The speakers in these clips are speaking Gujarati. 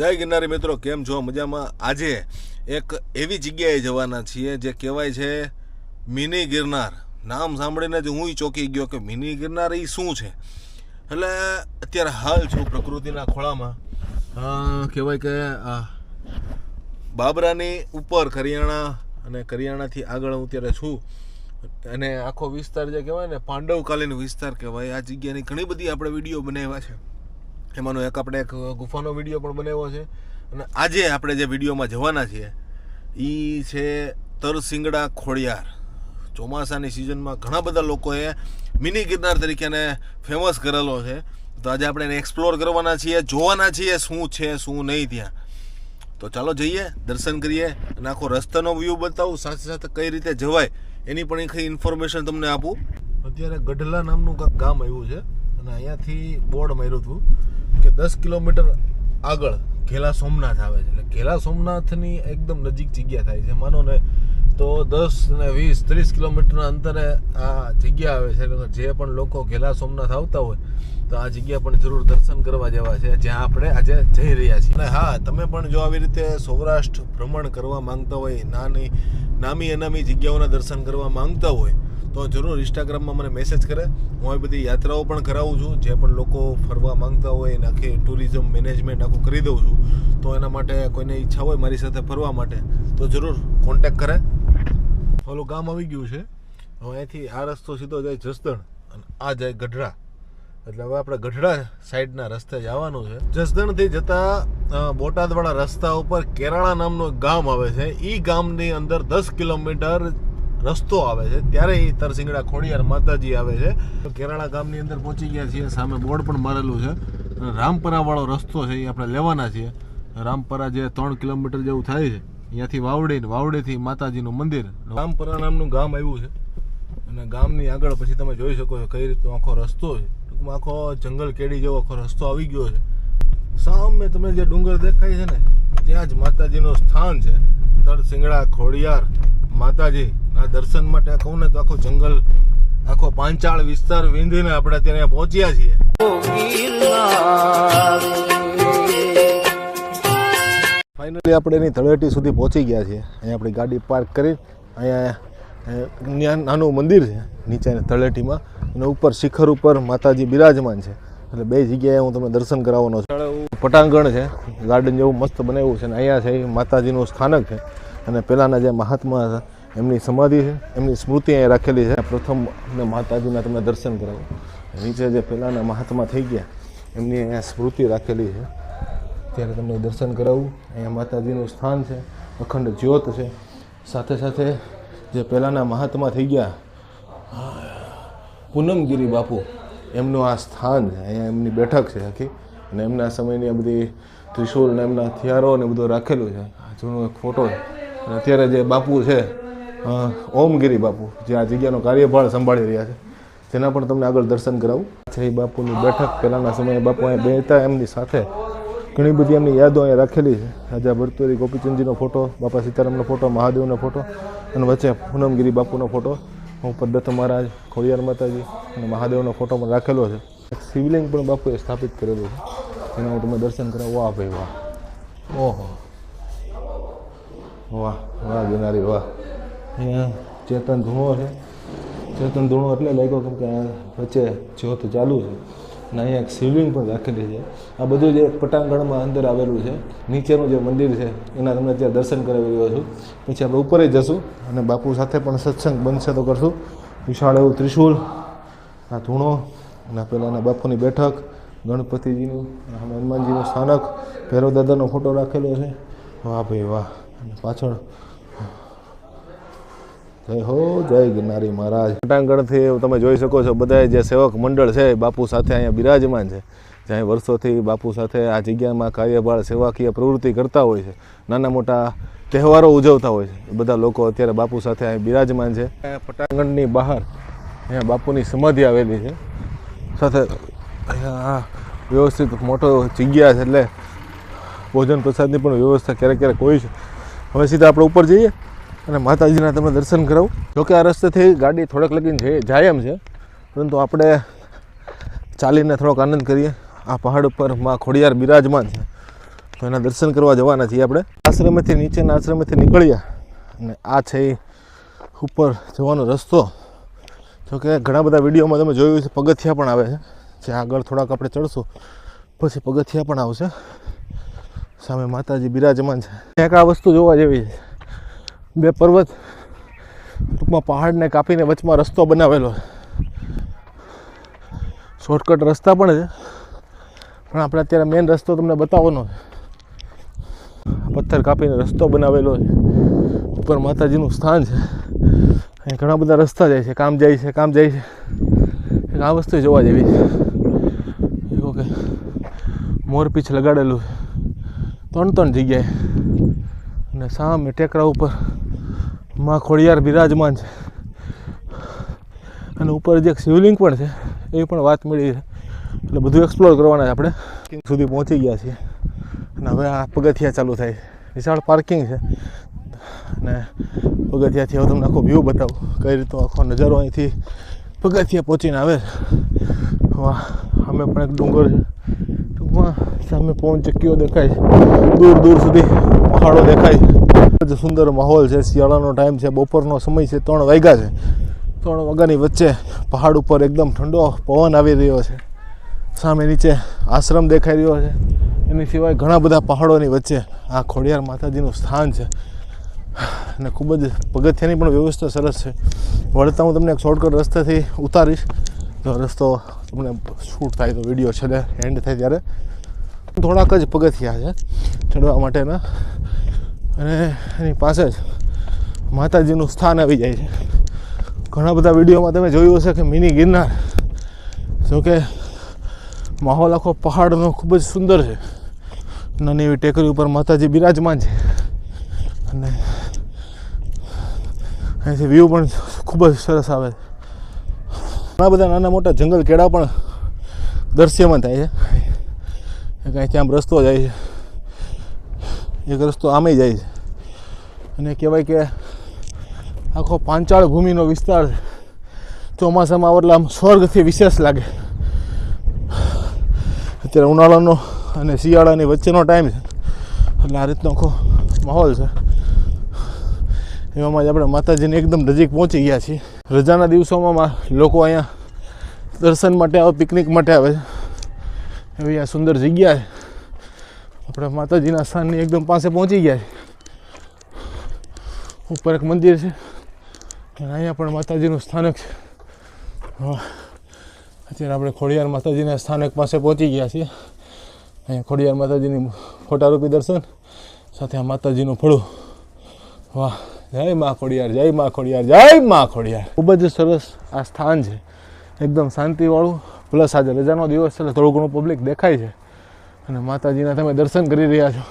જય ગિરનારી મિત્રો, કેમ છો? મજામાં? આજે એક એવી જગ્યાએ જવાના છીએ જે કહેવાય છે મિની ગિરનાર. નામ સાંભળીને જ હું ચોંકી ગયો કે મિની ગિરનાર એ શું છે? એટલે અત્યારે હાલ છું પ્રકૃતિના ખોળામાં. કહેવાય કે બાબરાની ઉપર કરિયાણા અને કરિયાણાથી આગળ હું અત્યારે છું. અને આખો વિસ્તાર જે કહેવાય ને, પાંડવકાલીન વિસ્તાર કહેવાય. આ જગ્યાની ઘણી બધી આપણે વીડિયો બનાવ્યા છે. એમાંનો એક આપણે એક ગુફાનો વીડિયો પણ બનાવ્યો છે. અને આજે આપણે જે વિડીયોમાં જવાના છીએ એ છે તરસિંગડા ખોડિયાર. ચોમાસાની સિઝનમાં ઘણા બધા લોકોએ મિની ગિરનાર તરીકે એને ફેમસ કરેલો છે. તો આજે આપણે એને એક્સપ્લોર કરવાના છીએ, જોવાના છીએ શું છે, શું નહીં ત્યાં. તો ચાલો જઈએ, દર્શન કરીએ અને આખો રસ્તાનો વ્યૂ બતાવું, સાથે સાથે કઈ રીતે જવાય એની પણ એક ઇન્ફોર્મેશન તમને આપું. અત્યારે ગઢલા નામનું કાંક ગામ આવ્યું છે અને અહીંયાથી બોર્ડ માર્યું હતું. કે દસ કિલોમીટર આગળ ઘેલા સોમનાથ આવે છે. એટલે ઘેલા સોમનાથની એકદમ નજીક જગ્યા થાય છે. માનો ને તો દસ ને વીસ, ત્રીસ કિલોમીટરના અંતરે આ જગ્યા આવે છે. જે પણ લોકો ઘેલા સોમનાથ આવતા હોય, તો આ જગ્યા પણ જરૂર દર્શન કરવા જેવા છે. જ્યાં આપણે આજે જઈ રહ્યા છીએ. અને હા, તમે પણ જો આવી રીતે સૌરાષ્ટ્ર ભ્રમણ કરવા માંગતા હોય, નાની નામી અનામી જગ્યાઓના દર્શન કરવા માંગતા હોય તો જરૂર ઇન્સ્ટાગ્રામમાં મને મેસેજ કરે. હું આવી બધી યાત્રાઓ પણ કરાવું છું. જે પણ લોકો ફરવા માંગતા હોય, એને આખી ટુરિઝમ મેનેજમેન્ટ આખું કરી દઉં છું. તો એના માટે કોઈને ઈચ્છા હોય મારી સાથે ફરવા માટે, તો જરૂર કોન્ટેક કરે. ઓલું ગામ આવી ગયું છે. હવે અહીંથી આ રસ્તો સીધો જાય જસદણ અને આ જાય ગઢડા. એટલે હવે આપણે ગઢડા સાઈડના રસ્તે જવાનું છે. જસદણથી જતા બોટાદવાળા રસ્તા ઉપર કેરાળા નામનું ગામ આવે છે. એ ગામની અંદર દસ કિલોમીટર રસ્તો આવે છે. ત્યારે એ તરસિંગડા ખોડિયાર માતાજી આવે છે. કેરાળા ગામની અંદર પહોંચી ગયા છીએ. સામે બોર્ડ પણ મારેલું છે. અને રામપરા રસ્તો છે એ આપણે લેવાના છીએ. રામપરા જે ત્રણ કિલોમીટર જેવું થાય છે. અહીંયાથી વાવડી વાવડીથી માતાજીનું મંદિર. રામપરા નામનું ગામ આવ્યું છે. અને ગામની આગળ પછી તમે જોઈ શકો છો કઈ રીતનો આખો રસ્તો છે. ટૂંકમાં આખો જંગલ કેડી જેવો આખો રસ્તો આવી ગયો છે. સામે તમે જે ડુંગર દેખાય છે ને, ત્યાં જ માતાજીનું સ્થાન છે. તરસિંગડા ખોડિયાર માતાજી ના દર્શન માટે કહું ને તો આખો જંગલ, આખો પાંચાળ વિસ્તાર વિંધીને આપણે ત્યાં પહોંચ્યા છીએ. ફાઇનલી આપણે એની તળેટી સુધી પહોંચી ગયા છીએ. અહીંયા આપણી ગાડી પાર્ક કરી, અહીંયા નાનું મંદિર છે, નીચેની તળેટીમાં. અને ઉપર શિખર ઉપર માતાજી બિરાજમાન છે. એટલે બે જગ્યાએ હું તમને દર્શન કરાવવાનો છું. પટાંગણ છે ગાર્ડન જેવું મસ્ત બનાવ્યું છે. અને અહીંયા છે એ માતાજીનું સ્થાનક છે. અને પહેલાંના જે મહાત્મા હતા એમની સમાધિ છે, એમની સ્મૃતિ અહીંયા રાખેલી છે. પ્રથમ ને માતાજીના તમને દર્શન કરાવો. નીચે જે પહેલાંના મહાત્મા થઈ ગયા, એમની અહીંયા સ્મૃતિ રાખેલી છે. ત્યારે તમને દર્શન કરાવું. અહીંયા માતાજીનું સ્થાન છે, અખંડ જ્યોત છે. સાથે સાથે જે પહેલાંના મહાત્મા થઈ ગયા, પૂનમગીરી બાપુ, એમનું આ સ્થાન છે. અહીંયા એમની બેઠક છે આખી. અને એમના સમયની આ બધી ત્રિશુલ ને એમના હથિયારો ને બધું રાખેલું છે. જૂનો એક ફોટો છે. અને અત્યારે જે બાપુ છે ઓમગીરી બાપુ, જે આ જગ્યાનો કાર્યભાર સંભાળી રહ્યા છે. તેના પણ તમને આગળ દર્શન કરાવું. શ્રી બાપુની બેઠક પહેલાંના સમયે બાપુ અહીંયા બેહતા, એમની સાથે ઘણી બધી એમની યાદો અહીંયા રાખેલી છે. રાજા ભરતુરી ગોપીચંદજીનો ફોટો, બાપા સીતારામનો ફોટો, મહાદેવનો ફોટો અને વચ્ચે પૂનમગીરી બાપુનો ફોટો. ઉપર દત્ત મહારાજ, ખોડિયાર માતાજી અને મહાદેવનો ફોટો પણ રાખેલો છે. શિવલિંગ પણ બાપુએ સ્થાપિત કરેલું છે. એના હું તમે દર્શન કરાવો. વાહ ભાઈ, વાહ. ઓહો. વાહ વાહ, ગિરનારી, વાહ. અહીંયા ચેતન ધૂણો છે. ચેતન ધૂણો એટલે લાગ્યો કેમ કે વચ્ચે જ્યોત ચાલુ છે. અને અહીંયા એક શિવલિંગ પણ રાખેલી છે. આ બધું જે પટાંગણમાં અંદર આવેલું છે, નીચેનું જે મંદિર છે, એના તમને ત્યાં દર્શન કરાવી રહ્યો છું. પછી આપણે ઉપર જઈશું અને બાપુ સાથે પણ સત્સંગ બનશે તો કરશું. વિશાળ એવું ત્રિશુલ, આ ધૂણો, અને પહેલાંના બાપુની બેઠક, ગણપતિજીનું હનુમાનજીનું સ્થાનક ભૈરવ દાદાનો ફોટો રાખેલો છે. વાહ ભાઈ વાહ. અને પાછળ જય હો, જય ગિરનારી મહારાજ. પટાંગણથી તમે જોઈ શકો છો બધા જે સેવક મંડળ છે બાપુ સાથે અહીંયા બિરાજમાન છે. જ્યાં વર્ષોથી બાપુ સાથે આ જગ્યામાં કાર્યભાર, સેવાકીય પ્રવૃત્તિ કરતા હોય છે. નાના મોટા તહેવારો ઉજવતા હોય છે. બધા લોકો અત્યારે બાપુ સાથે અહીં બિરાજમાન છે. પટાંગણની બહાર અહીંયા બાપુની સમાધિ આવેલી છે. સાથે અહીંયા વ્યવસ્થિત મોટો જગ્યા છે, એટલે ભોજન પ્રસાદની પણ વ્યવસ્થા ક્યારેક ક્યારેક હોય છે. હવે સીધા આપણે ઉપર જઈએ. અને માતાજીના તમને દર્શન કરાવું. જોકે આ રસ્તેથી ગાડી થોડેક લગીને જાય એમ છે. પરંતુ આપણે ચાલીને થોડોક આનંદ કરીએ. આ પહાડ ઉપરમાં ખોડિયાર બિરાજમાન છે. તો એના દર્શન કરવા જવાના છીએ આપણે. આશ્રમેથી નીચેના આશ્રમેથી નીકળ્યા અને આ છે ઉપર જવાનો રસ્તો. જોકે ઘણા બધા વિડીયોમાં તમે જોયું છે પગથિયા પણ આવે છે. જે આગળ થોડાક આપણે ચડશું, પછી પગથિયા પણ આવશે. સામે માતાજી બિરાજમાન છે. એક આ વસ્તુ જોવા જેવી છે. બે પર્વત ટૂંકમાં પહાડને કાપીને વચમાં રસ્તો બનાવેલો શોર્ટકટ રસ્તા પણ છે. પણ આપણે અત્યારે મેઇન રસ્તો તમને બતાવવાનો પથ્થર કાપીને રસ્તો બનાવેલો છે. ઉપર માતાજીનું સ્થાન છે. અહીં ઘણા બધા રસ્તા જાય છે. કામ જાય છે, કામ જાય છે. આ વસ્તુ જોવા જેવી છે. એવું કે મોરપીછ લગાડેલું છે. ત્રણ ત્રણ જગ્યાએ. અને સામે ટેકરા ઉપર માં ખોડિયાર બિરાજમાન છે. અને ઉપર જે શિવલિંગ પણ છે, એ પણ વાત મળી છે. એટલે બધું એક્સપ્લોર કરવાના છે આપણે. સુધી પહોંચી ગયા છીએ. અને હવે આ પગથિયા ચાલુ થાય વિશાળ પાર્કિંગ છે. અને પગથિયાથી હવે તમને આખો વ્યૂ બતાવું. કઈ રીતનો આખો નજારો અહીંથી પગથિયા પહોંચીને આવે વાહ અમે પણ એક ડુંગર છે. ટૂંકમાં સામે પવન ચક્કીઓ દેખાય દૂર દૂર સુધી પહાડો દેખાય જ સુંદર માહોલ છે. શિયાળાનો ટાઈમ છે. બપોરનો સમય છે. ત્રણ વાગ્યા છે. ત્રણ વાગ્યાની વચ્ચે પહાડ ઉપર એકદમ ઠંડો પવન આવી રહ્યો છે. સામે નીચે આશ્રમ દેખાઈ રહ્યો છે. એની સિવાય ઘણા બધા પહાડોની વચ્ચે આ ખોડિયાર માતાજીનું સ્થાન છે. અને ખૂબ જ પગથિયાની પણ વ્યવસ્થા સરસ છે. વળતા હું તમને એક શોર્ટકટ રસ્તેથી ઉતારીશ. તો રસ્તો તમને શૂટ થાય તો વીડિયો છેલ્લે એન્ડ થાય ત્યારે. થોડાક જ પગથિયા છે. ચડવા માટેના અને એની પાસે જ માતાજીનું સ્થાન આવી જાય છે. ઘણા બધા વિડીયોમાં તમે જોયું હશે કે મિની ગિરનાર જોકે માહોલ આખો પહાડનો ખૂબ જ સુંદર છે. નાની એવી ટેકરી ઉપર માતાજી બિરાજમાન છે. અને અહીંથી વ્યૂ પણ ખૂબ જ સરસ આવે છે. ઘણા બધા નાના મોટા જંગલ કેળા પણ દૃશ્યમાં થાય છે. કાંઈ ત્યાં રસ્તો જાય છે. એક રસ્તો આમે જાય છે. અને કહેવાય કે આખો પાંચાળ ભૂમિનો વિસ્તાર ચોમાસામાં એટલે આમ સ્વર્ગથી વિશેષ લાગે. અત્યારે ઉનાળાનો અને શિયાળાની વચ્ચેનો ટાઈમ છે. એટલે આ રીતનો આખો માહોલ છે. એવામાં જ આપણે માતાજીને એકદમ નજીક પહોંચી ગયા છીએ. રજાના દિવસોમાં લોકો અહીંયા દર્શન માટે આવે, પિકનિક માટે આવે છે. એવી આ સુંદર જગ્યા છે. આપણે માતાજીના સ્થાનની એકદમ પાસે પહોંચી ગયા છે. ઉપર એક મંદિર છે. અને અહીંયા પણ માતાજીનું સ્થાનક છે. અત્યારે આપણે ખોડિયાર માતાજીના સ્થાનક પાસે પહોંચી ગયા છીએ. અહીંયા ખોડિયાર માતાજીની ફોટારૂપી દર્શન, સાથે આ માતાજીનું ફળું. વાહ. જય મા ખોડિયાર, જય મા ખોડિયાર, જય મા ખોડિયાર. ખૂબ જ સરસ આ સ્થાન છે. એકદમ શાંતિવાળું. પ્લસ આજે રજાનો દિવસ છે એટલે થોડું ઘણું પબ્લિક દેખાય છે. અને માતાજીના તમે દર્શન કરી રહ્યા છો.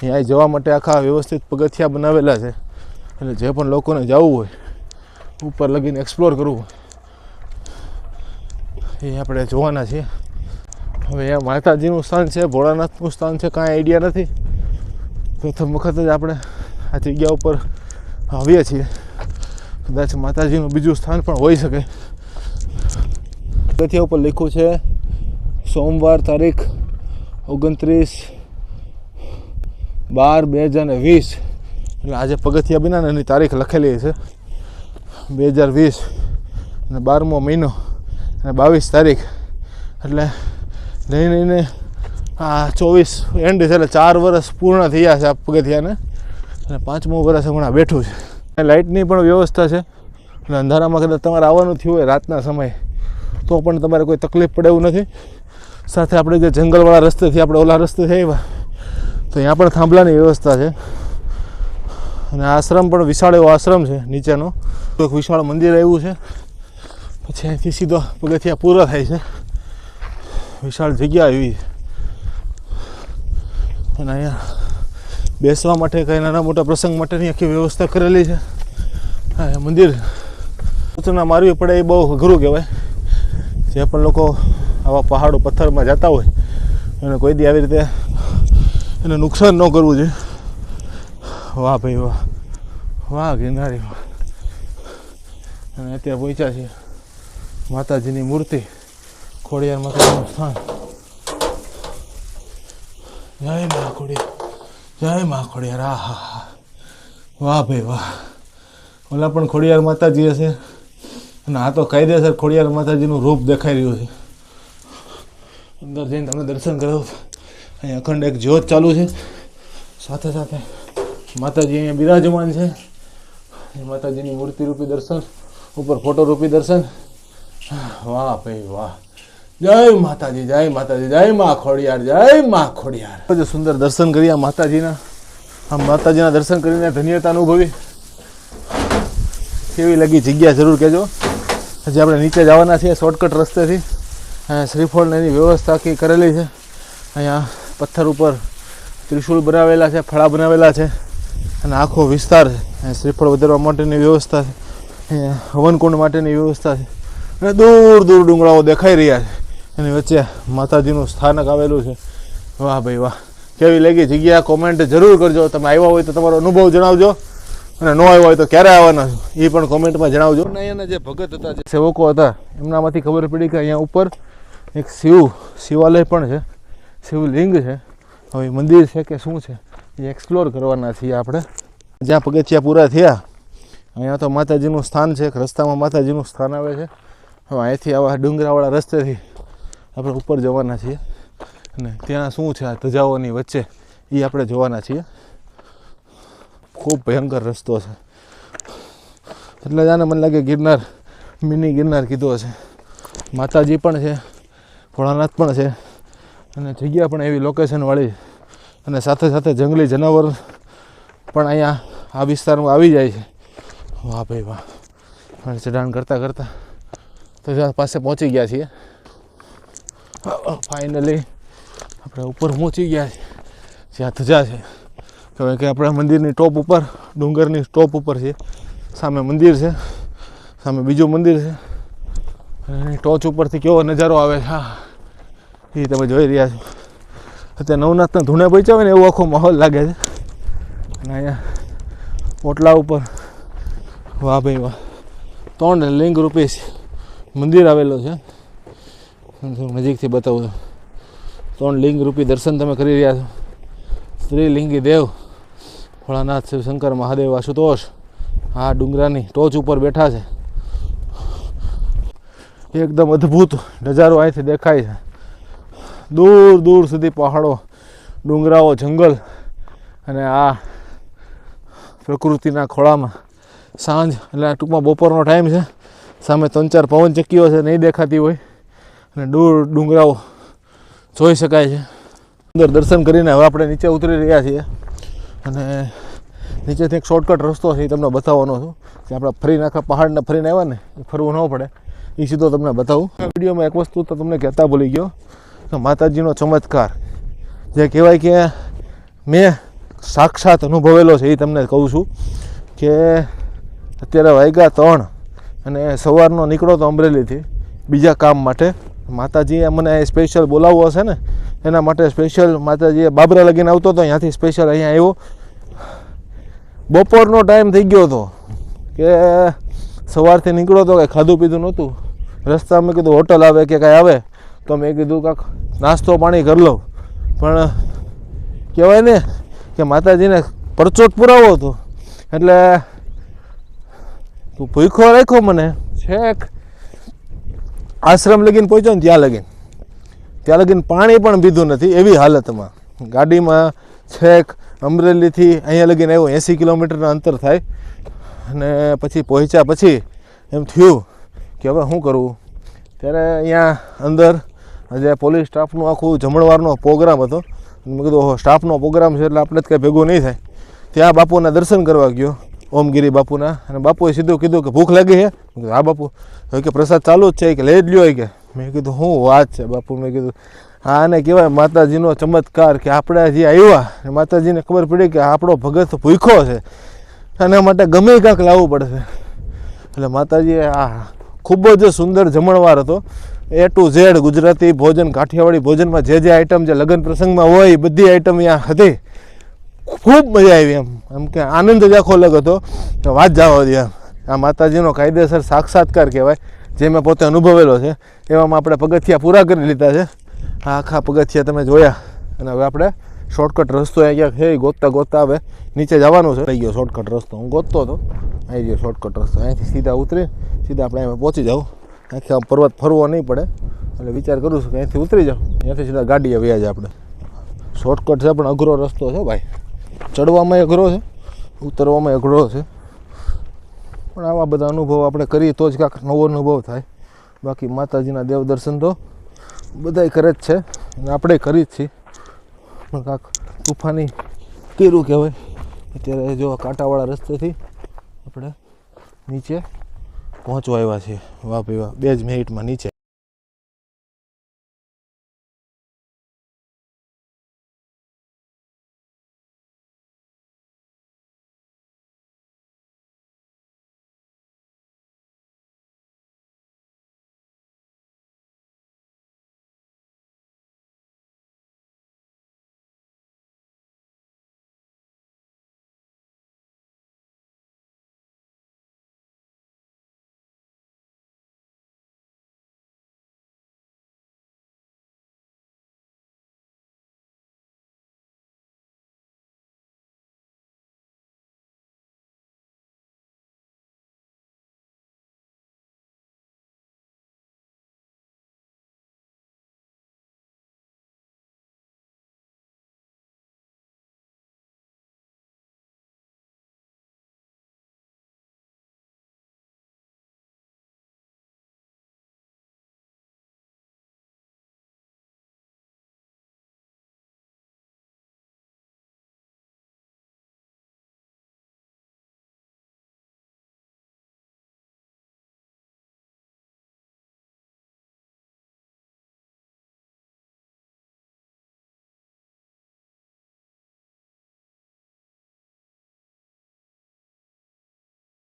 અહીંયા જવા માટે આખા વ્યવસ્થિત પગથિયા બનાવેલા છે. એટલે જે પણ લોકોને જવું હોય, ઉપર લગીને એક્સપ્લોર કરવું એ આપણે જોવાના છીએ. હવે આ માતાજીનું સ્થાન છે, ભોળાનાથનું સ્થાન છે, કાંઈ આઈડિયા નથી. પ્રથમ વખત જ આપણે આ જગ્યા ઉપર આવીએ છીએ. કદાચ માતાજીનું બીજું સ્થાન પણ હોઈ શકે. પગથિયા ઉપર લખ્યું છે, સોમવાર તારીખ ઓગણત્રીસ બાર બે હજાર ને વીસ. એટલે આજે પગથિયા બન્યા એની તારીખ લખેલી છે. બે હજાર વીસ અને બારમો મહિનો અને બાવીસ તારીખ. એટલે લઈ લઈને આ ચોવીસ એન્ડ છે એટલે ચાર વર્ષ પૂર્ણ થયા છે આ પગથિયાને. અને પાંચમું વર્ષ હમણાં બેઠું છે. લાઇટની પણ વ્યવસ્થા છે. એટલે અંધારામાં કદાચ તમારે આવવાનું થયું હોય રાતના સમયે, તો પણ તમારે કોઈ તકલીફ પડે એવું નથી. સાથે આપણે જે જંગલવાળા રસ્તેથી આપણે ઓલા રસ્તેથી આવ્યા તો ત્યાં પણ થાંભલાની વ્યવસ્થા છે. અને આશ્રમ પણ વિશાળ એવો આશ્રમ છે નીચેનો. એક વિશાળ મંદિર આવ્યું છે. પછી અહીંથી સીધો પગથિયા પૂરા થાય છે. વિશાળ જગ્યા એવી છે. અને અહીંયા બેસવા માટે કંઈ નાના મોટા પ્રસંગ માટેની આખી વ્યવસ્થા કરેલી છે. મંદિર. સૂચના મારવી પડે એ બહુ અઘરું કહેવાય. જે પણ લોકો આવા પહાડો પથ્થરમાં જતા હોય એને કોઈ દી આવી રીતે એને નુકસાન ન કરવું જોઈએ. વાહ ભાઈ વાહ. વાહ ગિરનારી અને અત્યારે પહોંચ્યા છીએ માતાજીની મૂર્તિ ખોડિયાર માતાજીનું સ્થાન. જય મા ખોડિયાર. જય મા ખોડિયાર. આ હા હા. વાહ ભાઈ વાહ. ઓલા પણ ખોડિયાર માતાજી હશે. અને આ તો કાયદેસર ખોડિયાર માતાજીનું રૂપ દેખાઈ રહ્યું છે. અંદર જઈને તમને દર્શન કરાવું અહીં અખંડ એક જ્યોત ચાલુ છે. સાથે સાથે માતાજી અહીંયા બિરાજમાન છે. માતાજીની મૂર્તિ રૂપી દર્શન, ઉપર ફોટો રૂપી દર્શન. વાહ ભાઈ વાહ. જય માતાજી જય માતાજી, જય મા ખોડિયાર, જય મા ખોડિયાર. જે સુંદર દર્શન કર્યા માતાજીના. આ માતાજીના દર્શન કરીને ધન્યતા અનુભવી. કેવી લગી જગ્યા જરૂર કહેજો. હજી આપણે નીચે જવાના છીએ શોર્ટકટ રસ્તેથી. અહીંયા શ્રીફળ એની વ્યવસ્થા આખી કરેલી છે. અહીંયા પથ્થર ઉપર ત્રિશુલ બનાવેલા છે ફળા બનાવેલા છે અને આખો વિસ્તાર છે. શ્રીફળ વધારવા માટેની વ્યવસ્થા છે. હવનકુંડ માટેની વ્યવસ્થા છે. અને દૂર દૂર ડુંગળાઓ દેખાઈ રહ્યા છે. એની વચ્ચે માતાજીનું સ્થાનક આવેલું છે. વાહ ભાઈ વાહ. કેવી લાગી જગ્યા? કોમેન્ટ જરૂર કરજો. તમે આવ્યા હોય તો તમારો અનુભવ જણાવજો. અને ન આવ્યો હોય તો ક્યારે આવવાના છો? એ પણ કોમેન્ટમાં જણાવજો. અને અહીંયાના જે ભગત હતા જે સેવકો હતા એમનામાંથી ખબર પડી કે અહીંયા ઉપર એક શિવ, શિવાલય પણ છે. શિવલિંગ છે. હવે મંદિર છે કે શું છે, એ એક્સપ્લોર કરવાના છીએ આપણે. જ્યાં પગથિયા પૂરા થયા, અહીંયા તો માતાજીનું સ્થાન છે, એક રસ્તામાં માતાજીનું સ્થાન આવે છે. હવે અહીંયાથી આવા ડુંગરાવાળા રસ્તેથી આપણે ઉપર જવાના છીએ. અને ત્યાં શું છે, આ ધજાઓની વચ્ચે, એ આપણે જોવાના છીએ. ખૂબ ભયંકર રસ્તો છે. એટલે જાણે મને લાગે ગિરનાર, મિની ગિરનાર કીધો હશે માતાજી પણ છે. ભોળાનાથ પણ છે. અને જગ્યા પણ એવી લોકેશનવાળી અને સાથે સાથે જંગલી જનાવર પણ અહીંયા આ વિસ્તારમાં આવી જાય છે. વાહ ભાઈ વાહ. અને ચઢાણ કરતાં કરતાં તો પાસે પહોંચી ગયા છીએ. ફાઇનલી આપણે ઉપર પહોંચી ગયા છીએ. જ્યાં ધજા છે. કહેવાય કે આપણા મંદિરની ટોપ ઉપર, ડુંગરની ટોપ ઉપર છે. સામે મંદિર છે. સામે બીજું મંદિર છે. ટોચ ઉપરથી કેવો નજારો આવે છે એ તમે જોઈ રહ્યા છો. અત્યારે નવનાથના ધૂણે પહોંચ્યા હોય ને એવો આખો માહોલ લાગે છે. અને અહીંયા ઓટલા ઉપર, વાહ ભાઈ વાહ, ત્રણ લિંગ રૂપી મંદિર આવેલું છે. નજીકથી બતાવું છું. ત્રણ લિંગ રૂપી દર્શન તમે કરી રહ્યા છો. સ્ત્રીલિંગી દેવ, ભોળાનાથ શિવશંકર મહાદેવ આશુતોષ આ ડુંગરાની ટોચ ઉપર બેઠા છે. એકદમ અદ્ભુત નજારો અહીંથી દેખાય છે. દૂર દૂર સુધી પહાડો, ડુંગરાઓ, જંગલ અને આ પ્રકૃતિના ખોળામાં સાંજ, એટલે ટૂંકમાં બપોરનો ટાઈમ છે. સામે ત્રણ ચાર પવન ચક્કીઓ છે, નહીં દેખાતી હોય. અને દૂર ડુંગરાઓ જોઈ શકાય છે. અંદર દર્શન કરીને હવે આપણે નીચે ઉતરી રહ્યા છીએ. અને નીચેથી એક શોર્ટકટ રસ્તો છે, એ તમને બતાવવાનો છું. કે આપણે ફરીને આખા પહાડને ફરીને આવ્યા ને, એ ફરવું ન પડે. એ સીધો તમને બતાવું. વિડીયોમાં એક વસ્તુ તો તમને કહેતા ભૂલી ગયો કે માતાજીનો ચમત્કાર. જે કહેવાય કે મેં સાક્ષાત અનુભવેલો છે એ તમને કહું છું કે અત્યારે વાયગા ત્રણ અને સવારનો નીકળો તો અમરેલીથી બીજા કામ માટે. માતાજીએ મને સ્પેશિયલ બોલાવવો હશે ને, એના માટે સ્પેશિયલ માતાજીએ બાબરા લગીને આવતો હતો, ત્યાંથી સ્પેશિયલ અહીંયા આવ્યો. બપોરનો ટાઈમ થઈ ગયો હતો કે સવારથી નીકળો તો કંઈ ખાધું પીધું નહોતું. રસ્તામાં કીધું હોટલ આવે કે કાંઈ આવે, તો મેં કીધું કાંક નાસ્તો પાણી કરી લઉં. પણ કહેવાય ને કે માતાજીને પરચોટ પુરાવો હતો. એટલે તું ભૂખો રાખ્યો મને. છેક. આશ્રમ લગીને પહોંચ્યો ને ત્યાં લગીને. ત્યાં લગીને પાણી પણ પીધું નથી એવી હાલતમાં. ગાડીમાં છેક અમરેલીથી અહીંયા લગીને આવ્યો. એંસી કિલોમીટરના અંતર થાય. અને પછી પહોંચ્યા પછી એમ થયું કે હવે શું કરવું ત્યારે અહીંયા અંદર જે પોલીસ સ્ટાફનું આખું જમણવારનો પ્રોગ્રામ હતો. મેં કીધું સ્ટાફનો પ્રોગ્રામ છે એટલે આપણે જ કંઈ ભેગું નહીં થાય. ત્યાં બાપુના દર્શન કરવા ગયો, ઓમગીરી બાપુના. અને બાપુએ સીધું કીધું કે, ભૂખ લાગી છે મેં કીધું, હા, બાપુ. કે, પ્રસાદ ચાલુ જ છે કે લઈ જ લ્યો કે. મેં કીધું શું વાત છે, બાપુ. મેં કીધું, હા આને કહેવાય માતાજીનો ચમત્કાર કે આપણે જે આવ્યા, માતાજીને ખબર પડી કે આપણો ભગત ભૂખો છે. એના માટે ગમે કાંક લાવવું પડશે. એટલે માતાજીએ આ ખૂબ જ સુંદર જમણવાર હતો. એ ટુ ઝેડ ગુજરાતી ભોજન કાઠિયાવાડી ભોજનમાં જે જે આઈટમ જે લગ્ન પ્રસંગમાં હોય એ બધી આઈટમ અહીંયા હતી. ખૂબ મજા આવી એમ. એમ કે આનંદ જ આખો અલગ હતો. વાત જવા દે આ માતાજીનો કાયદેસર સાક્ષાત્કાર કહેવાય, જે મેં પોતે અનુભવેલો છે. એવામાં આપણે પગથિયા પૂરા કરી લીધા છે. આ આખા પગથિયા તમે જોયા. અને હવે આપણે શોર્ટકટ રસ્તો અહીંયા છે ગોતતા ગોતતા હવે નીચે જવાનું છે. થઈ ગયો શોર્ટકટ રસ્તો. હું ગોતતો હતો. આવી ગયો શોર્ટકટ રસ્તો. અહીંથી સીધા ઉતરી, સીધા આપણે અહીંયા પહોંચી જાઉં. અહીંથી આમ પર્વત ફરવો નહીં પડે. એટલે વિચાર કરું છું કે અહીંથી ઉતરી જાવ અહીંયાથી સીધા ગાડીએ વ્યાજ આપણે. શોર્ટકટ છે પણ અઘરો રસ્તો છે ભાઈ. ચડવામાં અઘરો છે. ઉતરવામાં અઘરો છે. પણ આવા બધા અનુભવ આપણે કરીએ તો જ કાંક નવો અનુભવ થાય. બાકી માતાજીના દેવ દર્શન તો બધાય કરે જ છે. અને આપણે કરી જ છીએ. પણ કાંક તુફાની કર્યું કહેવાય. અત્યારે જો કાંટાવાળા રસ્તેથી આપણે નીચે પહોંચવા આવ્યા છીએ. વાપ એવા બે જ મિનિટમાં નીચે.